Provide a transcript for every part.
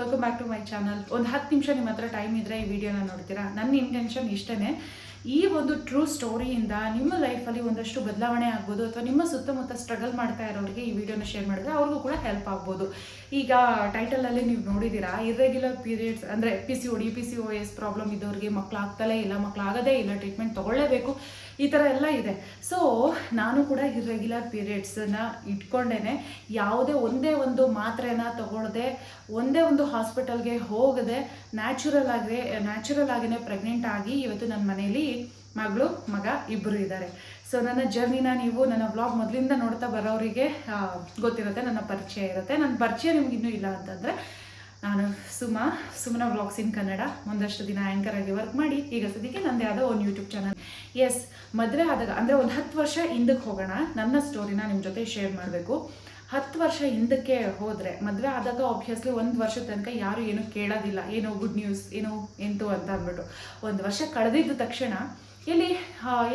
Welcome back to my channel ಒಂದು ಹತ್ತು ನಿಮಿಷ ನಿಮ್ಮ ಹತ್ರ ಟೈಮ್ ಇದ್ರೆ ಈ ವಿಡಿಯೋನ ನೋಡ್ತೀರಾ? ನನ್ನ ಇಂಟೆನ್ಷನ್ ಇಷ್ಟೇ ಈ ಒಂದು ಟ್ರೂ ಸ್ಟೋರಿಯಿಂದ ನಿಮ್ಮ ಲೈಫಲ್ಲಿ ಒಂದಷ್ಟು ಬದಲಾವಣೆ ಆಗ್ಬೋದು ಅಥವಾ ನಿಮ್ಮ ಸುತ್ತಮುತ್ತ ಸ್ಟ್ರಗಲ್ ಮಾಡ್ತಾ ಇರೋರಿಗೆ ಈ ವಿಡಿಯೋನ ಶೇರ್ ಮಾಡಿದ್ರೆ ಅವ್ರಿಗೂ ಕೂಡ ಹೆಲ್ಪ್ ಆಗ್ಬೋದು. ಈಗ ಟೈಟಲಲ್ಲಿ ನೀವು ನೋಡಿದ್ದೀರಾ ಇರ್ರೆಗ್ಯುಲರ್ ಪೀರಿಯಡ್ಸ್ ಅಂದರೆ P C O D P C O S problem ಇದ್ದವ್ರಿಗೆ ಮಕ್ಕಳಾಗ್ತಲೇ ಇಲ್ಲ ಮಕ್ಕಳಾಗದೇ ಇಲ್ಲ ಟ್ರೀಟ್ಮೆಂಟ್ ತೊಗೊಳ್ಳೇಬೇಕು. ಈ ಥರ ಎಲ್ಲ ಇದೆ. ಸೊ ನಾನು ಕೂಡ ಇರ್ರೆಗ್ಯುಲರ್ ಪೀರಿಯಡ್ಸನ್ನ ಇಟ್ಕೊಂಡೇನೆ. ಯಾವುದೇ ಒಂದೇ ಒಂದು ಮಾತ್ರೆನ ತಗೊಳ್ಳದೆ ಒಂದೇ ಒಂದು ಹಾಸ್ಪಿಟಲ್ಗೆ ಹೋಗದೆ ನ್ಯಾಚುರಲ್ ಆಗಿ, ನ್ಯಾಚುರಲ್ ಆಗಿನೇ ಪ್ರೆಗ್ನೆಂಟ್ ಆಗಿ ಇವತ್ತು ನನ್ನ ಮನೇಲಿ ಮಗಳು, ಮಗ ಇಬ್ಬರು ಇದ್ದಾರೆ ಸೊ ನನ್ನ ಜರ್ನಿನ ನೀವು ನನ್ನ ಬ್ಲಾಗ್ ಮೊದಲಿಂದ ನೋಡ್ತಾ ಬರೋರಿಗೆ ಗೊತ್ತಿರುತ್ತೆ, ನನ್ನ ಪರಿಚಯ ಇರುತ್ತೆ. ನನ್ನ ಪರಿಚಯ ನಿಮ್ಗೆ ಇನ್ನೂ ಇಲ್ಲ ಅಂತಂದರೆ, ನಾನು ಸುಮಾ, ಸುಮನ ವ್ಲಾಗ್ಸ್ ಇನ್ ಕನ್ನಡ. ಒಂದಷ್ಟು ದಿನ ಆ್ಯಂಕರ್ ಆಗಿ ವರ್ಕ್ ಮಾಡಿ, ಈಗ ಸದ್ಯಕ್ಕೆ ನನ್ನದೇ ಆದ ಒಂದು ಯೂಟ್ಯೂಬ್ ಚಾನಲ್ ಎಸ್ ಮದುವೆ ಆದಾಗ, ಅಂದರೆ ಒಂದು ಹತ್ತು ವರ್ಷ ಹಿಂದಕ್ಕೆ ಹೋಗೋಣ, ನನ್ನ ಸ್ಟೋರಿನ ನಿಮ್ಮ ಜೊತೆ ಶೇರ್ ಮಾಡಬೇಕು. ಹತ್ತು ವರ್ಷ ಹಿಂದಕ್ಕೆ ಹೋದರೆ, ಮದುವೆ ಆದಾಗ ಆಬ್ವಿಯಸ್ಲಿ ಒಂದು ವರ್ಷದ ತನಕ ಯಾರು ಏನು ಕೇಳೋದಿಲ್ಲ, ಏನೋ ಗುಡ್ ನ್ಯೂಸ್ ಏನೋ ಎಂತು ಅಂತ ಅಂದ್ಬಿಟ್ಟು. ಒಂದು ವರ್ಷ ಕಳೆದಿದ್ದ ತಕ್ಷಣ ಎಲ್ಲಿ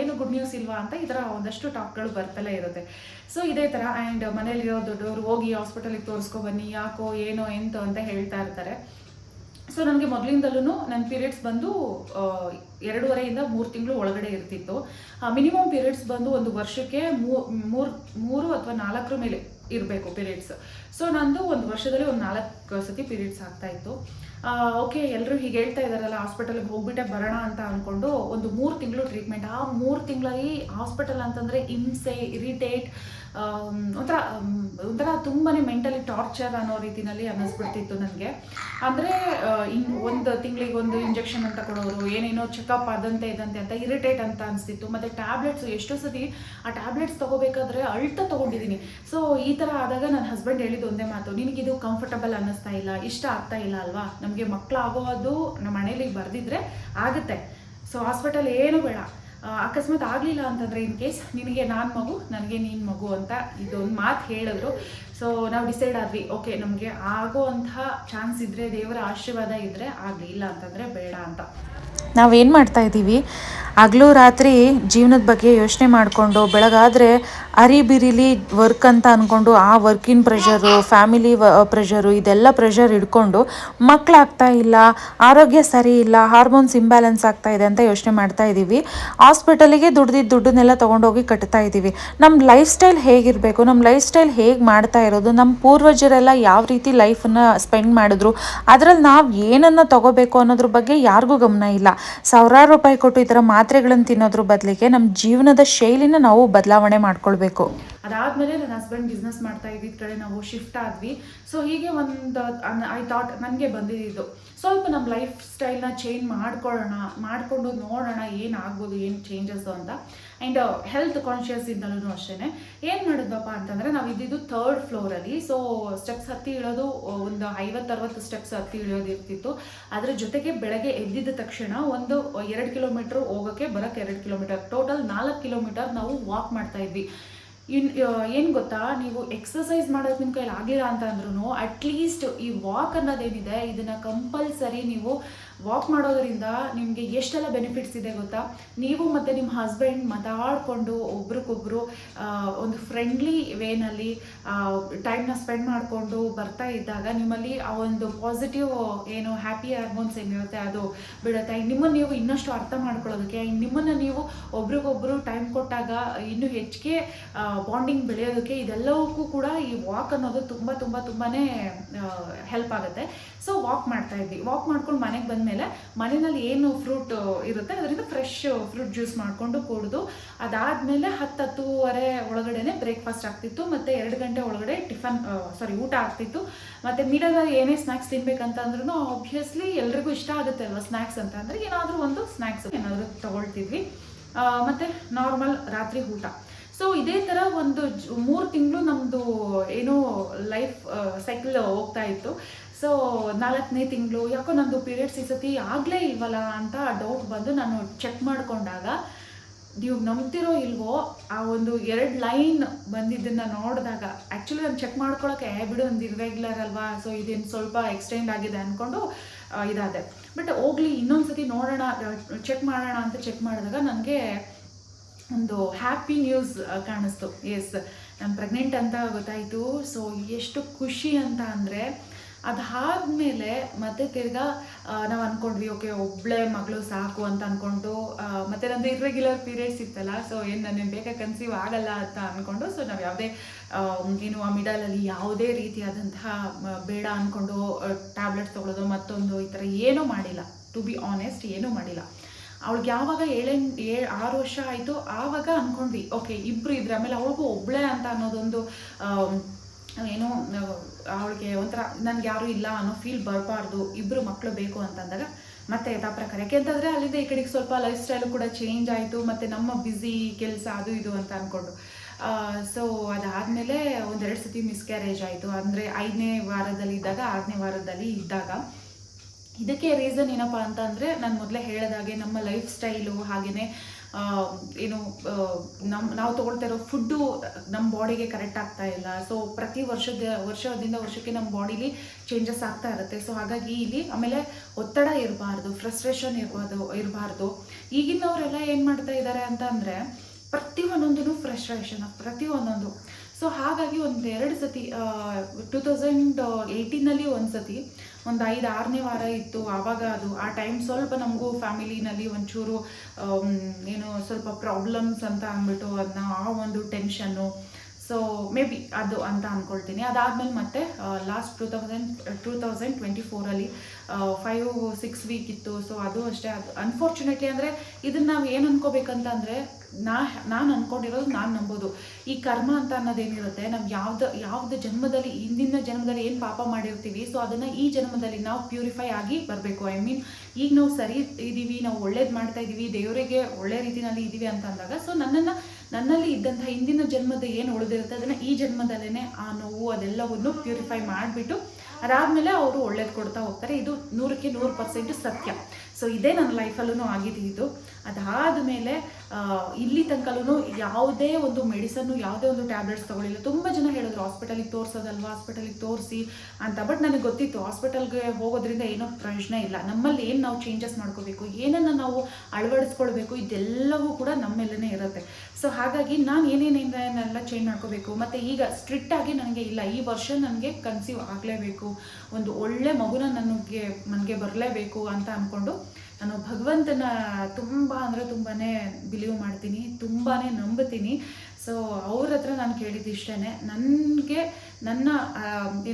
ಏನು ಗುಡ್ ನ್ಯೂಸ್ ಇಲ್ವಾ ಅಂತ ಈ ಥರ ಒಂದಷ್ಟು ಟಾಕ್ಗಳು ಬರ್ತಲೇ ಇರುತ್ತೆ. ಸೊ ಇದೇ ಥರ ಆ್ಯಂಡ್ ಮನೇಲಿರೋ ದೊಡ್ಡವರು ಹೋಗಿ ಹಾಸ್ಪಿಟಲಿಗೆ ತೋರಿಸ್ಕೊ ಬನ್ನಿ, ಯಾಕೋ, ಏನೋ, ಎಂತು ಅಂತ ಹೇಳ್ತಾ ಇರ್ತಾರೆ. ಸೊ ನನಗೆ ಮೊದಲಿಂದಲೂ ನನ್ನ ಪೀರಿಯಡ್ಸ್ ಬಂದು ಎರಡೂವರೆಯಿಂದ ಮೂರು ತಿಂಗಳು ಒಳಗಡೆ ಇರ್ತಿತ್ತು. ಮಿನಿಮಮ್ ಪೀರಿಯಡ್ಸ್ ಬಂದು ಒಂದು ವರ್ಷಕ್ಕೆ ಮೂರು ಮೂರು ಅಥವಾ ನಾಲ್ಕರ ಮೇಲೆ ಇರಬೇಕು ಪೀರಿಯಡ್ಸ್ ಸೊ ನಂದು ಒಂದು ವರ್ಷದಲ್ಲಿ ಒಂದು ನಾಲ್ಕು ಸತಿ ಪೀರಿಯಡ್ಸ್ ಆಗ್ತಾ ಇತ್ತು. ಓಕೆ ಎಲ್ಲರೂ ಹೀಗೆ ಹೇಳ್ತಾ ಇದ್ದಾರಲ್ಲ ಹಾಸ್ಪಿಟಲ್ಗೆ ಹೋಗ್ಬಿಟ್ಟೆ ಬರೋಣ ಅಂತ ಅಂದ್ಕೊಂಡು ಒಂದು ಮೂರು ತಿಂಗಳು ಟ್ರೀಟ್ಮೆಂಟ್ ಆ ಮೂರು ತಿಂಗಳಲ್ಲಿ ಹಾಸ್ಪಿಟಲ್ ಅಂತಂದರೆ ಹಿಂಸೆ ಇರಿಟೇಟ್ ಒಂಥರ ಒಂಥರ ತುಂಬಾ ಮೆಂಟಲಿ ಟಾರ್ಚರ್ ಅನ್ನೋ ರೀತಿಯಲ್ಲಿ ಅನ್ನಿಸ್ಬಿಡ್ತಿತ್ತು ನನಗೆ. ಅಂದರೆ ಇನ್ ಒಂದು ತಿಂಗಳಿಗೆ ಒಂದು ಇಂಜೆಕ್ಷನ್ ಅಂತ ಕೊಡೋರು, ಏನೇನೋ ಚೆಕಪ್ ಆದಂತೆ ಇದಂತೆ ಅಂತ ಇರಿಟೇಟ್ ಅಂತ ಅನಿಸ್ತಿತ್ತು. ಮತ್ತು ಟ್ಯಾಬ್ಲೆಟ್ಸ್ ಎಷ್ಟೋ ಸತಿ ಆ ಟ್ಯಾಬ್ಲೆಟ್ಸ್ ತೊಗೋಬೇಕಾದ್ರೆ ಅಳ್ತಾ ತೊಗೊಂಡಿದ್ದೀನಿ ಸೊ ಈ ಥರ ಆದಾಗ ನನ್ನ ಹಸ್ಬೆಂಡ್ ಹೇಳಿದ್ದು ಒಂದೇ ಮಾತು, ನಿನಗಿದು ಕಂಫರ್ಟಬಲ್ ಅನ್ನಿಸ್ತಾ ಇಲ್ಲ, ಇಷ್ಟ ಆಗ್ತಾ ಇಲ್ಲ ಅಲ್ವಾ? ನಮಗೆ ಮಕ್ಕಳಾಗೋದು ನಮ್ಮ ಮನೇಲಿ ಬರೆದಿದ್ರೆ ಆಗುತ್ತೆ. ಸೊ ಹಾಸ್ಪಿಟಲ್ ಏನು ಬೇಡ. ಅಕಸ್ಮಾತ್ ಆಗಲಿಲ್ಲ ಅಂತಂದರೆ ಇನ್ ಕೇಸ್ ನಿನಗೆ ನಾನು ಮಗು, ನನಗೆ ನೀನು ಮಗು ಅಂತ ಇದೊಂದು ಮಾತು ಹೇಳಿದ್ರು. ಸೊ ನಾವು ಡಿಸೈಡ್ ಆದ್ವಿ ಓಕೆ ನಮಗೆ ಆಗೋ ಅಂತ ಚಾನ್ಸ್ ಇದ್ದರೆ ದೇವರ ಆಶೀರ್ವಾದ ಇದ್ದರೆ ಆಗಲಿ ಇಲ್ಲ ಅಂತಂದರೆ ಬೇಡ ಅಂತ. ನಾವೇನು ಮಾಡ್ತಾ ಇದ್ದೀವಿ ಹಗಲು ರಾತ್ರಿ ಜೀವನದ ಬಗ್ಗೆ ಯೋಚನೆ ಮಾಡಿಕೊಂಡು ಬೆಳಗಾದರೆ ಅರಿಬಿರಿಲಿ ವರ್ಕ್ ಅಂತ ಅಂದ್ಕೊಂಡು ಆ ವರ್ಕಿನ ಪ್ರೆಷರು ಫ್ಯಾಮಿಲಿ ಪ್ರೆಷರು ಇದೆಲ್ಲ ಪ್ರೆಷರ್ ಹಿಡ್ಕೊಂಡು ಮಕ್ಕಳಾಗ್ತಾ ಇಲ್ಲ, ಆರೋಗ್ಯ ಸರಿ ಇಲ್ಲ ಹಾರ್ಮೋನ್ಸ್ ಇಂಬ್ಯಾಲೆನ್ಸ್ ಆಗ್ತಾ ಇದೆ ಅಂತ ಯೋಚನೆ ಮಾಡ್ತಾ ಇದ್ದೀವಿ ಹಾಸ್ಪಿಟಲಿಗೆ ದುಡ್ದಿದ್ದ ದುಡ್ಡನ್ನೆಲ್ಲ ತೊಗೊಂಡೋಗಿ ಕಟ್ತಾ ಇದ್ದೀವಿ ನಮ್ಮ ಲೈಫ್ ಸ್ಟೈಲ್ ಹೇಗಿರಬೇಕು ನಮ್ಮ ಲೈಫ್ ಸ್ಟೈಲ್ ಹೇಗೆ ಮಾಡ್ತಾ ಇರೋದು ನಮ್ಮ ಪೂರ್ವಜರೆಲ್ಲ ಯಾವ ರೀತಿ ಲೈಫನ್ನು ಸ್ಪೆಂಡ್ ಮಾಡಿದ್ರು, ಅದರಲ್ಲಿ ನಾವು ಏನನ್ನು ತಗೋಬೇಕು ಅನ್ನೋದ್ರ ಬಗ್ಗೆ ಯಾರಿಗೂ ಗಮನ ಇಲ್ಲ. ಸಾವಿರಾರು ರೂಪಾಯಿ ಕೊಟ್ಟು ಈ ಥರ ಮಾತ್ರೆಗಳನ್ನು ತಿನ್ನೋದ್ರ ಬದಲಿಗೆ ನಮ್ಮ ಜೀವನದ ಶೈಲಿನ ನಾವು ಬದಲಾವಣೆ ಮಾಡ್ಕೊಳ್ಬೇಕು. ಅದಾದ್ಮೇಲೆ ನನ್ನ ಹಸ್ಬೆಂಡ್ ಬಿಸ್ನೆಸ್ ಮಾಡ್ತಾ ಇದ್ದಿದ್ದ ಕಡೆ ನಾವು ಶಿಫ್ಟ್ ಆದ್ವಿ. ಸೊ ಹೀಗೆ ಒಂದು ಐ ಥಾಟ್ ನನಗೆ ಬಂದಿದ್ದು. ಸ್ವಲ್ಪ ನಮ್ಮ ಲೈಫ್ ಸ್ಟೈಲ್ನ ಚೇಂಜ್ ಮಾಡ್ಕೊಳ್ಳೋಣ ಮಾಡಿಕೊಂಡು ನೋಡೋಣ ಏನಾಗ್ಬೋದು ಏನು ಚೇಂಜಸ್ಸು ಅಂತ. ಆ್ಯಂಡ್ ಹೆಲ್ತ್ ಕಾನ್ಷಿಯಸ್ ಇಂದಲೂ ಅಷ್ಟೇ ಏನು ಮಾಡಿದ್ವಪ್ಪ ಅಂತಂದರೆ ನಾವು ಇದ್ದಿದ್ದು ಥರ್ಡ್ ಫ್ಲೋರಲ್ಲಿ ಸೊ ಸ್ಟೆಪ್ಸ್ ಹತ್ತಿ ಇಳೋದು ಒಂದು ಐವತ್ತರವತ್ತು ಸ್ಟೆಪ್ಸ್ ಹತ್ತಿ ಇಳಿಯೋದು ಇರ್ತಿತ್ತು. ಅದ್ರ ಜೊತೆಗೆ ಬೆಳಗ್ಗೆ ಎದ್ದಿದ್ದ ತಕ್ಷಣ ಒಂದು ಎರಡು ಕಿಲೋಮೀಟ್ರ್ ಹೋಗೋಕ್ಕೆ ಬರೋಕ್ಕೆ ಎರಡು ಕಿಲೋಮೀಟರ್ ಟೋಟಲ್ ನಾಲ್ಕು ಕಿಲೋಮೀಟರ್ ನಾವು ವಾಕ್ ಮಾಡ್ತಾ ಇದ್ವಿ. ಇನ್ ಏನು ಗೊತ್ತಾ? ನೀವು ಎಕ್ಸಸೈಸ್ ಮಾಡೋದು ನಿಮ್ಮ ಕೈಲಿ ಆಗಿಲ್ಲ ಅಂತ ಅಂದ್ರೂ ಅಟ್ಲೀಸ್ಟ್ ಈ ವಾಕ್ ಅನ್ನೋದೇನಿದೆ, ಇದನ್ನು ಕಂಪಲ್ಸರಿ ನೀವು ವಾಕ್ ಮಾಡೋದರಿಂದ ನಿಮಗೆ ಎಷ್ಟೆಲ್ಲ ಬೆನಿಫಿಟ್ಸ್ ಇದೆ ಗೊತ್ತಾ? ನೀವು ಮತ್ತು ನಿಮ್ಮ ಹಸ್ಬೆಂಡ್ ಮಾತಾಡಿಕೊಂಡು ಒಬ್ರಿಗೊಬ್ರು ಒಂದು ಫ್ರೆಂಡ್ಲಿ ವೇನಲ್ಲಿ ಟೈಮ್ನ ಸ್ಪೆಂಡ್ ಮಾಡಿಕೊಂಡು ಬರ್ತಾ ಇದ್ದಾಗ ನಿಮ್ಮಲ್ಲಿ ಆ ಒಂದು ಪಾಸಿಟಿವ್ ಏನು ಹ್ಯಾಪಿ ಹಾರ್ಮೋನ್ಸ್ ಏನಿರುತ್ತೆ ಅದು ಬಿಡುತ್ತೆ. ನಿಮ್ಮನ್ನು ನೀವು ಇನ್ನಷ್ಟು ಅರ್ಥ ಮಾಡ್ಕೊಳ್ಳೋದಕ್ಕೆ ನಿಮ್ಮನ್ನು ನೀವು ಒಬ್ರಿಗೊಬ್ರು ಟೈಮ್ ಕೊಟ್ಟಾಗ ಇನ್ನೂ ಹೆಚ್ಚಿಗೆ ಬಾಂಡಿಂಗ್ ಬೆಳೆಯೋದಕ್ಕೆ ಇದೆಲ್ಲವಕ್ಕೂ ಕೂಡ ಈ ವಾಕ್ ಅನ್ನೋದು ತುಂಬ ತುಂಬ ತುಂಬಾ ಹೆಲ್ಪ್ ಆಗುತ್ತೆ. ಸೊ ವಾಕ್ ಮಾಡ್ತಾ ಇದ್ವಿ. ವಾಕ್ ಮಾಡ್ಕೊಂಡು ಮನೆಗೆ ಬಂದಮೇಲೆ ಮನೆಯಲ್ಲಿ ಏನು ಫ್ರೂಟ್ ಇರುತ್ತೆ, ಅದರಿಂದ ಫ್ರೆಶ್ ಫ್ರೂಟ್ ಜ್ಯೂಸ್ ಮಾಡಿಕೊಂಡು ಕುಡಿದು. ಅದಾದಮೇಲೆ ಹತ್ತು ಹತ್ತೂವರೆ ಒಳಗಡೆನೆ ಬ್ರೇಕ್ಫಾಸ್ಟ್ ಆಗ್ತಿತ್ತು. ಮತ್ತು ಎರಡು ಗಂಟೆ ಒಳಗಡೆ ಟಿಫನ್ ಸಾರಿ ಊಟ ಆಗ್ತಿತ್ತು. ಮತ್ತು ಮಿಡಲಲ್ಲಿ ಏನೇ ಸ್ನ್ಯಾಕ್ಸ್ ತಿನ್ಬೇಕಂತ ಅಂದ್ರೂ ಆಬ್ವಿಯಸ್ಲಿ ಎಲ್ರಿಗೂ ಇಷ್ಟ ಆಗುತ್ತೆ ಅಲ್ವಾ ಸ್ನ್ಯಾಕ್ಸ್ ಅಂತ? ಅಂದರೆ ಏನಾದರೂ ಒಂದು ಸ್ನ್ಯಾಕ್ಸ್ ಏನಾದರೂ ತೊಗೊಳ್ತಿದ್ವಿ. ಮತ್ತೆ ನಾರ್ಮಲ್ ರಾತ್ರಿ ಊಟ. ಸೊ ಇದೇ ಥರ ಒಂದು ಮೂರು ತಿಂಗಳು ನಮ್ಮದು ಏನು ಲೈಫ್ ಸೈಕಲ್ ಹೋಗ್ತಾ ಇತ್ತು. ಸೊ ನಾಲ್ಕನೇ ತಿಂಗಳು, ಯಾಕೋ ನಂದು ಪೀರಿಯಡ್ಸ್ ಈ ಸತಿ ಆಗಲೇ ಇಲ್ವಲ್ಲ ಅಂತ ಡೌಟ್ ಬಂದು ನಾನು ಚೆಕ್ ಮಾಡಿಕೊಂಡಾಗ, ನೀವು ನಂಬ್ತಿರೋ ಇಲ್ವೋ, ಆ ಒಂದು ಎರಡು ಲೈನ್ ಬಂದಿದ್ದನ್ನು ನೋಡಿದಾಗ ಆ್ಯಕ್ಚುಲಿ ನಾನು ಚೆಕ್ ಮಾಡ್ಕೊಳಕ್ಕೆ, ಏ, ಬಿಡು ಒಂದು ಇರ್ರೆಗ್ಯುಲರ್ ಅಲ್ವಾ? ಸೊ ಇದೇನು ಸ್ವಲ್ಪ ಎಕ್ಸ್ಟೆಂಡ್ ಆಗಿದೆ ಅಂದ್ಕೊಂಡು ಇದಾದೆ. ಬಟ್ ಹೋಗ್ಲಿ ಇನ್ನೊಂದು ಸತಿ ನೋಡೋಣ ಚೆಕ್ ಮಾಡೋಣ ಅಂತ ಚೆಕ್ ಮಾಡಿದಾಗ ನನಗೆ ಒಂದು ಹ್ಯಾಪಿ ನ್ಯೂಸ್ ಕಾಣಿಸ್ತು. ಎಸ್ ನಾನು ಪ್ರೆಗ್ನೆಂಟ್ ಅಂತ ಗೊತ್ತಾಯಿತು. ಸೊ ಎಷ್ಟು ಖುಷಿ ಅಂತ ಅಂದರೆ, ಅದಾದಮೇಲೆ ಮತ್ತೆ ತಿರ್ಗಾ ನಾವು ಅಂದ್ಕೊಂಡ್ವಿ ಓಕೆ ಒಬ್ಬಳೆ ಮಗಳು ಸಾಕು ಅಂತ ಅಂದ್ಕೊಂಡು ಮತ್ತೆ ನಂದು ಇರ್ರೆಗ್ಯುಲರ್ ಪೀರಿಯಡ್ಸ್ ಇತ್ತಲ್ಲ ಸೊ ಏನು ನನಗೆ ಬೇಗ ಕನ್ಸೀವ್ ಆಗಲ್ಲ ಅಂತ ಅಂದ್ಕೊಂಡು ಸೊ ನಾವು ಯಾವುದೇ ಏನು ಆ ಮಿಡಲಲ್ಲಿ ಯಾವುದೇ ರೀತಿಯಾದಂತಹ ಬೇಡ ಅಂದ್ಕೊಂಡು ಟ್ಯಾಬ್ಲೆಟ್ಸ್ ತೊಗೊಳೋದು ಮತ್ತೊಂದು ಈ ಥರ ಏನೂ ಮಾಡಿಲ್ಲ. ಟು ಬಿ ಆನೆಸ್ಟ್ ಏನೂ ಮಾಡಿಲ್ಲ. ಅವಳಿಗೆ ಯಾವಾಗ ಏಳೆಂಟು, ಏ, ಆರು ವರ್ಷ ಆಯಿತು ಆವಾಗ ಅಂದ್ಕೊಂಡ್ವಿ ಓಕೆ ಇಬ್ಬರು ಇದ್ರೆ, ಆಮೇಲೆ ಅವಳಿಗೂ ಒಬ್ಬಳೇ ಅಂತ ಅನ್ನೋದೊಂದು ಏನು, ಅವಳಿಗೆ ಒಂಥರ ನನಗೆ ಯಾರೂ ಇಲ್ಲ ಅನ್ನೋ ಫೀಲ್ ಬರಬಾರ್ದು ಇಬ್ಬರು ಮಕ್ಕಳು ಬೇಕು ಅಂತಂದಾಗ ಮತ್ತೆ ಯಥಾ ಪ್ರಕಾರ ಯಾಕೆಂತಂದರೆ ಅಲ್ಲಿಂದ ಈ ಕಡೆಗೆ ಸ್ವಲ್ಪ ಲೈಫ್ ಸ್ಟೈಲು ಕೂಡ ಚೇಂಜ್ ಆಯಿತು, ಮತ್ತು ನಮ್ಮ ಬ್ಯುಸಿ ಕೆಲಸ ಅದು ಇದು ಅಂತ ಅಂದ್ಕೊಂಡು ಸೊ ಅದಾದಮೇಲೆ ಒಂದೆರಡು ಸತಿ ಮಿಸ್ಕ್ಯಾರೇಜ್ ಆಯಿತು. ಅಂದರೆ ಐದನೇ ವಾರದಲ್ಲಿ ಇದ್ದಾಗ ಆರನೇ ವಾರದಲ್ಲಿ ಇದ್ದಾಗ ಇದಕ್ಕೆ ರೀಸನ್ ಏನಪ್ಪ ಅಂತ ಅಂದರೆ ನಾನು ಮೊದಲೇ ಹೇಳಿದಾಗೆ ನಮ್ಮ ಲೈಫ್ ಸ್ಟೈಲು ಹಾಗೆಯೇ ಏನು ನಮ್ಮ ನಾವು ತೊಗೊಳ್ತಾ ಇರೋ ಫುಡ್ಡು ನಮ್ಮ ಬಾಡಿಗೆ ಕರೆಕ್ಟ್ ಆಗ್ತಾ ಇಲ್ಲ. ಸೊ ಪ್ರತಿ ವರ್ಷದ, ವರ್ಷದಿಂದ ವರ್ಷಕ್ಕೆ ನಮ್ಮ ಬಾಡಿಲಿ ಚೇಂಜಸ್ ಆಗ್ತಾ ಇರುತ್ತೆ. ಸೊ ಹಾಗಾಗಿ ಇಲ್ಲಿ ಆಮೇಲೆ ಒತ್ತಡ ಇರಬಾರ್ದು ಫ್ರಸ್ಟ್ರೇಷನ್ ಇರ್ಬೋದು ಇರಬಾರ್ದು. ಈಗಿನವರೆಲ್ಲ ಏನು ಮಾಡ್ತಾ ಇದ್ದಾರೆ ಅಂತ ಅಂದರೆ ಪ್ರತಿ ಒಂದೊಂದು ಫ್ರಸ್ಟ್ರೇಷನ್ ಪ್ರತಿ ಒಂದೊಂದು. ಸೊ ಹಾಗಾಗಿ ಒಂದು ಎರಡು ಸತಿ ಟೂ ತೌಸಂಡ್ ಏಯ್ಟೀನಲ್ಲಿ ಒಂದು ಸತಿ ಒಂದು ಐದು, ಆರನೇ ವಾರ ಇತ್ತು. ಆವಾಗ ಅದು, ಆ ಟೈಮ್ ಸ್ವಲ್ಪ ನಮಗೂ ಫ್ಯಾಮಿಲಿನಲ್ಲಿ ಒಂಚೂರು ಏನು ಸ್ವಲ್ಪ ಪ್ರಾಬ್ಲಮ್ಸ್ ಅಂತ ಅಂದ್ಬಿಟ್ಟು ಅದನ್ನ ಆ ಒಂದು ಟೆನ್ಷನ್ನು ಸೊ ಮೇ ಬಿ ಅದು ಅಂತ ಅಂದ್ಕೊಳ್ತೀನಿ ಅದಾದಮೇಲೆ ಮತ್ತೆ last two thousand two thousand twenty ಫೋರಲ್ಲಿ five six week ಇತ್ತು. ಸೊ ಅದು ಅಷ್ಟೇ. ಅದು ಅನ್ಫಾರ್ಚುನೇಟ್ಲಿ ಅಂದರೆ ಇದನ್ನು ನಾವು ಏನು ಅನ್ಕೋಬೇಕಂತ ಅಂದರೆ ನಾ, ನಾನು ಅನ್ಕೊಂಡಿರೋದು ನಾನು ನಂಬೋದು. ಈ ಕರ್ಮ ಅಂತ ಅನ್ನೋದೇನಿರುತ್ತೆ, ನಾವು ಯಾವ್ದು ಯಾವ್ದು ಜನ್ಮದಲ್ಲಿ, ಹಿಂದಿನ ಜನ್ಮದಲ್ಲಿ ಏನು ಪಾಪ ಮಾಡಿರ್ತೀವಿ ಸೊ ಅದನ್ನು ಈ ಜನ್ಮದಲ್ಲಿ ನಾವು ಪ್ಯೂರಿಫೈ ಆಗಿ ಬರಬೇಕು. ಐ ಮೀನ್ ಈಗ ನಾವು ಸರಿ ಇದ್ದೀವಿ ನಾವು ಒಳ್ಳೇದು ಮಾಡ್ತಾ ಇದ್ದೀವಿ ದೇವರಿಗೆ ಒಳ್ಳೆ ರೀತಿಯಲ್ಲಿ ಇದ್ದೀವಿ ಅಂತ ಅಂದಾಗ ಸೊ ನನ್ನನ್ನು, ನನ್ನಲ್ಲಿ ಇದ್ದಂಥ ಹಿಂದಿನ ಜನ್ಮದ ಏನು ಉಳಿದಿರುತ್ತೆ, ಅದನ್ನು ಈ ಜನ್ಮದಲ್ಲೇ ಆ ನೋವು ಅದೆಲ್ಲವನ್ನು ಪ್ಯೂರಿಫೈ ಮಾಡಿಬಿಟ್ಟು, ಅದಾದಮೇಲೆ ಅವರು ಒಳ್ಳೇದು ಕೊಡ್ತಾ ಹೋಗ್ತಾರೆ. ಇದು ನೂರಕ್ಕೆ ನೂರು ಪರ್ಸೆಂಟ್ ಸತ್ಯ. ಸೊ ಇದೇ ನನ್ನ ಲೈಫಲ್ಲೂ ಆಗಿದೆ ಅದಾದ ಮೇಲೆ ಇಲ್ಲಿ ತನಕಲ್ಲೂ ಯಾವುದೇ ಒಂದು ಮೆಡಿಸನ್ನು ಯಾವುದೇ ಒಂದು ಟ್ಯಾಬ್ಲೆಟ್ಸ್ ತಗೊಳ್ಳಿಲ್ಲ. ತುಂಬ ಜನ ಹೇಳಿದ್ರು ಹಾಸ್ಪಿಟಲಿಗೆ ತೋರಿಸೋದಲ್ವಾ? ಹಾಸ್ಪಿಟಲಿಗೆ ತೋರಿಸಿ ಅಂತ. ಬಟ್ ನನಗೆ ಗೊತ್ತಿತ್ತು ಹಾಸ್ಪಿಟಲ್ಗೆ ಹೋಗೋದ್ರಿಂದ ಏನೋ ಪ್ರಯೋಜನ ಇಲ್ಲ. ನಮ್ಮಲ್ಲಿ ಏನು ನಾವು ಚೇಂಜಸ್ ಮಾಡ್ಕೋಬೇಕು, ಏನನ್ನು ನಾವು ಅಳವಡಿಸ್ಕೊಳ್ಬೇಕು, ಇದೆಲ್ಲವೂ ಕೂಡ ನಮ್ಮೆಲ್ಲೇ ಇರುತ್ತೆ. ಸೊ ಹಾಗಾಗಿ ನಾನು ಏನೇನೇನೆಲ್ಲ ಚೇಂಜ್ ಮಾಡ್ಕೋಬೇಕು, ಮತ್ತು ಈಗ ಸ್ಟ್ರಿಕ್ಟಾಗಿ ನನಗೆ ಇಲ್ಲ, ಈ ವರ್ಷ ನನಗೆ ಕನ್ಸೀವ್ ಆಗಲೇಬೇಕು. ಒಂದು ಒಳ್ಳೆ ಮಗುನ ನನಗೆ ನನಗೆ ಬರಲೇಬೇಕು ಅಂತ ಅಂದ್ಕೊಂಡು ನಾನು ಭಗವಂತನ ತುಂಬ ಅಂದರೆ ತುಂಬಾ ಬಿಲೀವ್ ಮಾಡ್ತೀನಿ ತುಂಬಾ ನಂಬುತ್ತೀನಿ ಸೊ ಅವ್ರ ಹತ್ರ ನಾನು ಕೇಳಿದ್ದು ಇಷ್ಟೇ ನನಗೆ, ನನ್ನ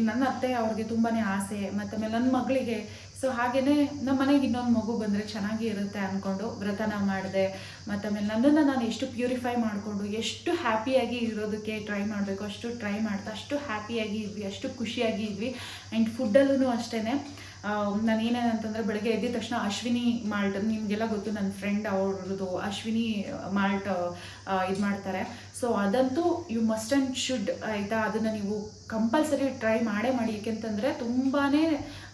ನನ್ನ ಅತ್ತೆ ಅವ್ರಿಗೆ ತುಂಬಾ ಆಸೆ, ಮತ್ತು ಆಮೇಲೆ ನನ್ನ ಮಗಳಿಗೆ. ಸೊ ಹಾಗೆಯೇ ನಮ್ಮ ಮನೆಗೆ ಇನ್ನೊಂದು ಮಗು ಬಂದರೆ ಚೆನ್ನಾಗಿ ಇರುತ್ತೆ ಅಂದ್ಕೊಂಡು ವ್ರತನ ಮಾಡಿದೆ. ಮತ್ತು ಆಮೇಲೆ ನನ್ನನ್ನು ನಾನು ಎಷ್ಟು ಪ್ಯೂರಿಫೈ ಮಾಡಿಕೊಂಡು, ಎಷ್ಟು ಹ್ಯಾಪಿಯಾಗಿ ಇರೋದಕ್ಕೆ ಟ್ರೈ ಮಾಡಬೇಕು, ಅಷ್ಟು ಟ್ರೈ ಮಾಡ್ತಾ, ಅಷ್ಟು ಹ್ಯಾಪಿಯಾಗಿ ಇದ್ವಿ, ಅಷ್ಟು ಖುಷಿಯಾಗಿ ಇದ್ವಿ. ಆ್ಯಂಡ್ ಫುಡ್ಡಲ್ಲೂ ಅಷ್ಟೇ ನಾನು ಏನೇನಂತಂದರೆ ಬೆಳಗ್ಗೆ ಎದ್ದ ತಕ್ಷಣ ಅಶ್ವಿನಿ ಮಾಲ್ಟ್ ನಿಮಗೆಲ್ಲ ಗೊತ್ತು ನನ್ನ ಫ್ರೆಂಡ್ ಅವ್ರದ್ದು ಅಶ್ವಿನಿ ಮಾಲ್ಟ್ ಇದು ಮಾಡ್ತಾರೆ. ಸೊ ಅದಂತೂ ಯು ಮಸ್ಟ್ ಆ್ಯಂಡ್ ಶುಡ್ ಆಯಿತಾ? ಅದನ್ನು ನೀವು ಕಂಪಲ್ಸರಿ ಟ್ರೈ ಮಾಡೇ ಮಾಡಿ ಏಕೆಂತಂದರೆ ತುಂಬಾ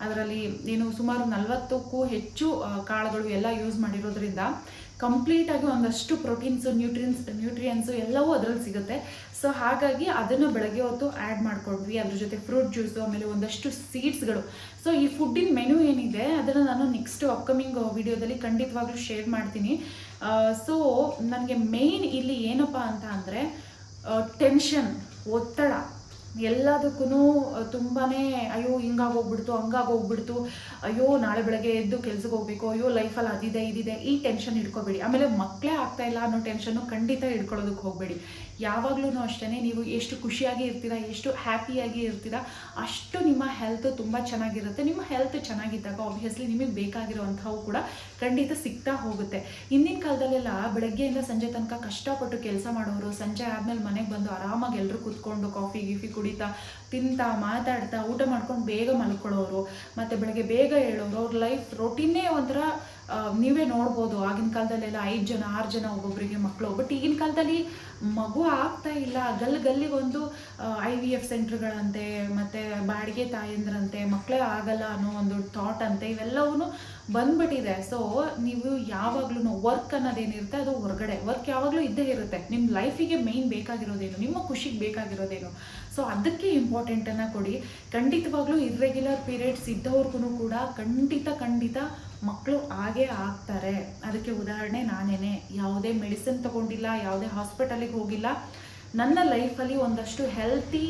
ಅದರಲ್ಲಿ ಏನು ಸುಮಾರು ನಲವತ್ತಕ್ಕೂ ಹೆಚ್ಚು ಕಾಳುಗಳು ಎಲ್ಲ ಯೂಸ್ ಮಾಡಿರೋದ್ರಿಂದ ಕಂಪ್ಲೀಟಾಗಿ ಒಂದಷ್ಟು ಪ್ರೋಟೀನ್ಸು ನ್ಯೂಟ್ರಿಯನ್ಸ್ ನ್ಯೂಟ್ರಿಯನ್ಸು ಎಲ್ಲವೂ ಅದರಲ್ಲಿ ಸಿಗುತ್ತೆ. ಸೊ ಹಾಗಾಗಿ ಅದನ್ನು ಬೆಳಗ್ಗೆ ಹೊತ್ತು ಆ್ಯಡ್ ಮಾಡ್ಕೊಂಡ್ವಿ. ಅದ್ರ ಜೊತೆ ಫ್ರೂಟ್ ಜ್ಯೂಸು ಆಮೇಲೆ ಒಂದಷ್ಟು ಸೀಡ್ಸ್ಗಳು ಸೊ ಈ ಫುಡ್ಡಿನ ಮೆನು ಏನಿದೆ, ಅದನ್ನು ನಾನು ನೆಕ್ಸ್ಟ್ ಅಪ್ಕಮಿಂಗ್ ವಿಡಿಯೋದಲ್ಲಿ ಖಂಡಿತವಾಗ್ಲೂ ಶೇರ್ ಮಾಡ್ತೀನಿ. ಸೊ ನನಗೆ ಮೇಯ್ನ್ ಇಲ್ಲಿ ಏನಪ್ಪ ಅಂತ ಅಂದರೆ ಟೆನ್ಷನ್ ಒತ್ತಡ. ಎಲ್ಲದಕ್ಕೂ ತುಂಬಾ ಅಯ್ಯೋ, ಹಿಂಗಾಗೋಗ್ಬಿಡ್ತು, ಹಂಗಾಗೋಗ್ಬಿಡ್ತು, ಅಯ್ಯೋ, ನಾಳೆ ಬೆಳಗ್ಗೆ ಎದ್ದು ಕೆಲ್ಸಕ್ಕೆ ಹೋಗ್ಬೇಕು, ಅಯ್ಯೋ, ಲೈಫಲ್ಲಿ ಅದಿದೆ, ಇದಿದೆ, ಈ ಟೆನ್ಷನ್ ಇಟ್ಕೋಬೇಡಿ ಆಮೇಲೆ ಮಕ್ಕಳೇ ಆಗ್ತಾ ಇಲ್ಲ ಅನ್ನೋ ಟೆನ್ಷನ್ನು ಖಂಡಿತ ಇಟ್ಕೊಳ್ಳೋದಕ್ಕೆ ಹೋಗಬೇಡಿ. ಯಾವಾಗಲೂ ಅಷ್ಟೇ ನೀವು ಎಷ್ಟು ಖುಷಿಯಾಗಿ ಇರ್ತೀರಾ, ಎಷ್ಟು ಹ್ಯಾಪಿಯಾಗಿ ಇರ್ತೀರಾ, ಅಷ್ಟು ನಿಮ್ಮ ಹೆಲ್ತ್ ತುಂಬ ಚೆನ್ನಾಗಿರುತ್ತೆ. ನಿಮ್ಮ ಹೆಲ್ತ್ ಚೆನ್ನಾಗಿದ್ದಾಗ ಆಬ್ವಿಯಸ್ಲಿ ನಿಮಗೆ ಬೇಕಾಗಿರುವಂಥವು ಕೂಡ ಖಂಡಿತ ಸಿಗ್ತಾ ಹೋಗುತ್ತೆ. ಹಿಂದಿನ ಕಾಲದಲ್ಲೆಲ್ಲ ಬೆಳಗ್ಗೆಯಿಂದ ಸಂಜೆ ತನಕ ಕಷ್ಟಪಟ್ಟು ಕೆಲಸ ಮಾಡೋರು, ಸಂಜೆ ಆದಮೇಲೆ ಮನೆಗೆ ಬಂದು ಆರಾಮಾಗಿ ಎಲ್ಲರೂ ಕೂತ್ಕೊಂಡು ಕಾಫಿ, ಗಿಫಿ ಕುಡಿತಾ, ತಿಂತಾ, ಮಾತಾಡ್ತಾ, ಊಟ ಮಾಡ್ಕೊಂಡು ಬೇಗ ಮಲ್ಕೊಳ್ಳೋರು, ಮತ್ತು ಬೆಳಗ್ಗೆ ಬೇಗ ಹೇಳೋರು ಅವ್ರ ಲೈಫ್ ರೊಟೀನೇ ಒಂಥರ ನೀವೇ ನೋಡ್ಬೋದು, ಆಗಿನ ಕಾಲದಲ್ಲೆಲ್ಲ ಐದು ಜನ, ಆರು ಜನ ಒಬ್ಬೊಬ್ಬರಿಗೆ ಮಕ್ಕಳು ಬಟ್ ಈಗಿನ ಕಾಲದಲ್ಲಿ ಮಗು ಆಗ್ತಾ ಇಲ್ಲ. ಗಲ್ಲಿ ಗಲ್ಲಿಗೊಂದು ಐ ವಿ ಎಫ್ ಸೆಂಟ್ರ್ಗಳಂತೆ ಮತ್ತು ಬಾಡಿಗೆ ತಾಯಂದ್ರಂತೆ ಮಕ್ಕಳೇ ಆಗಲ್ಲ ಅನ್ನೋ ಒಂದು ಥಾಟ್ ಅಂತೆ ಇವೆಲ್ಲವೂ ಬಂದ್ಬಿಟ್ಟಿದೆ. ಸೊ ನೀವು ಯಾವಾಗ್ಲೂ ವರ್ಕ್ ಅನ್ನೋದೇನಿರುತ್ತೆ ಅದು ಹೊರಗಡೆ. ವರ್ಕ್ ಯಾವಾಗಲೂ ಇದ್ದೇ ಇರುತ್ತೆ. ನಿಮ್ಮ ಲೈಫಿಗೆ ಮೇಯ್ನ್ ಬೇಕಾಗಿರೋದೇನು, ನಿಮ್ಮ ಖುಷಿಗೆ ಬೇಕಾಗಿರೋದೇನು. ಸೊ ಅದಕ್ಕೆ ಇಂಪಾರ್ಟೆಂಟನ್ನು ಕೊಡಿ. ಖಂಡಿತವಾಗ್ಲೂ ಇರ್ರೆಗ್ಯುಲರ್ ಪೀರಿಯಡ್ಸ್ ಇದ್ದವ್ರಿಗೂ ಕೂಡ ಖಂಡಿತ ಖಂಡಿತ ಮಕ್ಕಳು ಹಾಗೇ ಆಗ್ತಾರೆ. ಅದಕ್ಕೆ ಉದಾಹರಣೆ ನಾನೇನೆ. ಯಾವುದೇ ಮೆಡಿಸಿನ್ ತಗೊಂಡಿಲ್ಲ, ಯಾವುದೇ ಹಾಸ್ಪಿಟಲಿಗೆ ಹೋಗಿಲ್ಲ, ನನ್ನ ಲೈಫಲ್ಲಿ ಒಂದಷ್ಟು ಹೆಲ್ತಿ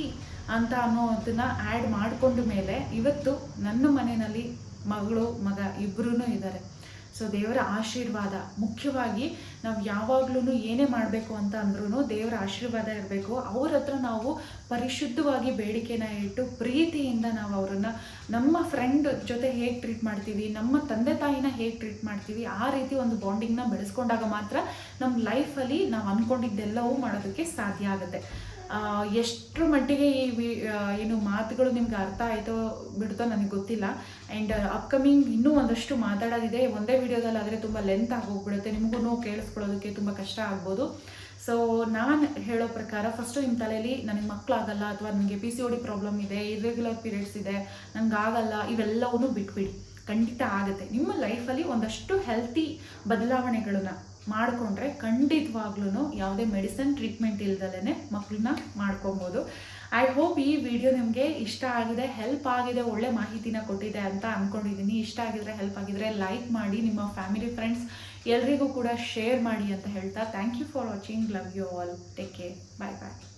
ಅಂತ ಅನ್ನೋದನ್ನ ಆ್ಯಡ್ ಮಾಡಿಕೊಂಡ ಮೇಲೆ ಇವತ್ತು ನನ್ನ ಮನೆಯಲ್ಲಿ ಮಗಳು, ಮಗ ಇಬ್ಬರೂ ಇದ್ದಾರೆ ಸೊ ದೇವರ ಆಶೀರ್ವಾದ. ಮುಖ್ಯವಾಗಿ ನಾವು ಯಾವಾಗ್ಲೂ ಏನೇ ಮಾಡಬೇಕು ಅಂತ ಅಂದ್ರೂ ದೇವರ ಆಶೀರ್ವಾದ ಇರಬೇಕು. ಅವ್ರ ಹತ್ರ ನಾವು ಪರಿಶುದ್ಧವಾಗಿ ಬೇಡಿಕೆನ ಇಟ್ಟು ಪ್ರೀತಿಯಿಂದ ನಾವು ಅವರನ್ನು ನಮ್ಮ ಫ್ರೆಂಡ್ ಜೊತೆ ಹೇಗೆ ಟ್ರೀಟ್ ಮಾಡ್ತೀವಿ, ನಮ್ಮ ತಂದೆ ತಾಯಿನ ಹೇಗೆ ಟ್ರೀಟ್ ಮಾಡ್ತೀವಿ, ಆ ರೀತಿ ಒಂದು ಬಾಂಡಿಂಗ್ನ ಬೆಳೆಸ್ಕೊಂಡಾಗ ಮಾತ್ರ ನಮ್ಮ ಲೈಫಲ್ಲಿ ನಾವು ಅಂದ್ಕೊಂಡಿದ್ದೆಲ್ಲವೂ ಮಾಡೋದಕ್ಕೆ ಸಾಧ್ಯ ಆಗುತ್ತೆ. ಎಷ್ಟ್ರ ಮಟ್ಟಿಗೆ ಈ ವಿ ಏನು ಮಾತುಗಳು ನಿಮ್ಗೆ ಅರ್ಥ ಆಯಿತೋ ಬಿಡ್ತೋ ನನಗೆ ಗೊತ್ತಿಲ್ಲ. ಆ್ಯಂಡ್ ಅಪ್ಕಮಿಂಗ್ ಇನ್ನೂ ಒಂದಷ್ಟು ಮಾತಾಡೋದಿದೆ. ಒಂದೇ ವಿಡಿಯೋದಲ್ಲಿ ಆದರೆ ತುಂಬ ಲೆಂತ್ ಆಗೋಗ್ಬಿಡುತ್ತೆ ನಿಮಗೂ ಕೇಳಿಸ್ಕೊಳ್ಳೋದಕ್ಕೆ ತುಂಬ ಕಷ್ಟ ಆಗ್ಬೋದು. ಸೊ ನಾನು ಹೇಳೋ ಪ್ರಕಾರ ಫಸ್ಟು ನಿಮ್ಮ ತಲೆಯಲ್ಲಿ ನನಗೆ ಮಕ್ಕಳಾಗಲ್ಲ ಅಥವಾ ನನಗೆ P C O D problem ಇದೆ ಇರ್ರೆಗ್ಯುಲರ್ ಪೀರಿಯಡ್ಸ್ ಇದೆ ನಂಗೆ ಆಗಲ್ಲ ಇವೆಲ್ಲವನ್ನೂ ಬಿಟ್ಬಿಡಿ. ಖಂಡಿತ ಆಗುತ್ತೆ. ನಿಮ್ಮ ಲೈಫಲ್ಲಿ ಒಂದಷ್ಟು ಹೆಲ್ತಿ ಬದಲಾವಣೆಗಳನ್ನ ಮಾಡಿಕೊಂಡ್ರೆ ಖಂಡಿತವಾಗ್ಲೂ ಯಾವುದೇ ಮೆಡಿಸನ್ ಟ್ರೀಟ್ಮೆಂಟ್ ಇಲ್ದಲೇ ಮಕ್ಕಳನ್ನ ಮಾಡ್ಕೊಬೋದು. ಐ ಹೋಪ್ ಈ ವಿಡಿಯೋ ನಿಮಗೆ ಇಷ್ಟ ಆಗಿದೆ ಹೆಲ್ಪ್ ಆಗಿದೆ, ಒಳ್ಳೆ ಮಾಹಿತಿನ ಕೊಟ್ಟಿದೆ ಅಂತ ಅಂದ್ಕೊಂಡಿದ್ದೀನಿ ಇಷ್ಟ ಆಗಿದ್ರೆ ಹೆಲ್ಪ್ ಆಗಿದ್ರೆ ಲೈಕ್ ಮಾಡಿ, ನಿಮ್ಮ ಫ್ಯಾಮಿಲಿ ಫ್ರೆಂಡ್ಸ್ ಎಲ್ರಿಗೂ ಕೂಡ ಶೇರ್ ಮಾಡಿ ಅಂತ ಹೇಳ್ತಾ. Thank you for watching love you all take care bye bye